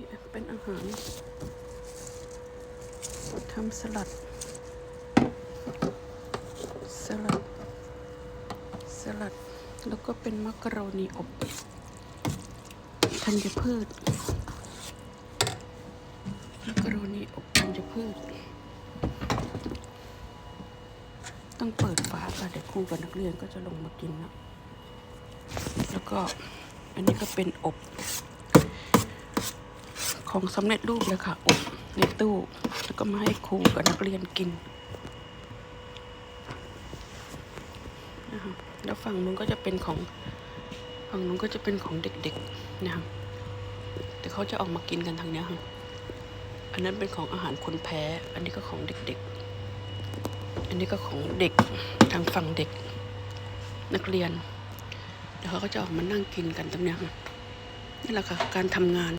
ี่เป็นอาหารทำสลัด สลัด สลัด แล้วก็เป็นมักกะโรนีอบธัญพืชมักกะโรนีอบธัญพืช ต้องเปิดฝาค่ะเดี๋ยวครูกับนักเรียนก็จะลงมากินนะ แล้วก็อันนี้ก็เป็นอบ ของสำเร็จรูปเลยค่ะอบในตู้แล้วก็มาให้ครูกับนักเรียนกินนะคะแล้วฝั่งนู้นก็จะเป็นของฝั่งนู้นก็จะเป็นของเด็กๆนะคะเดี๋ยวเขาจะออกมากินกันทางเนี้ยค่ะอันนั้นเป็นของอาหารคนแพ้ อันนี้ก็ของเด็กๆ อันนี้ก็ของเด็กทางฝั่งเด็ก นักเรียนเดี๋ยวเขาก็จะออกมานั่งกินกันตรงเนี้ยค่ะนี่แหละค่ะ การทำงาน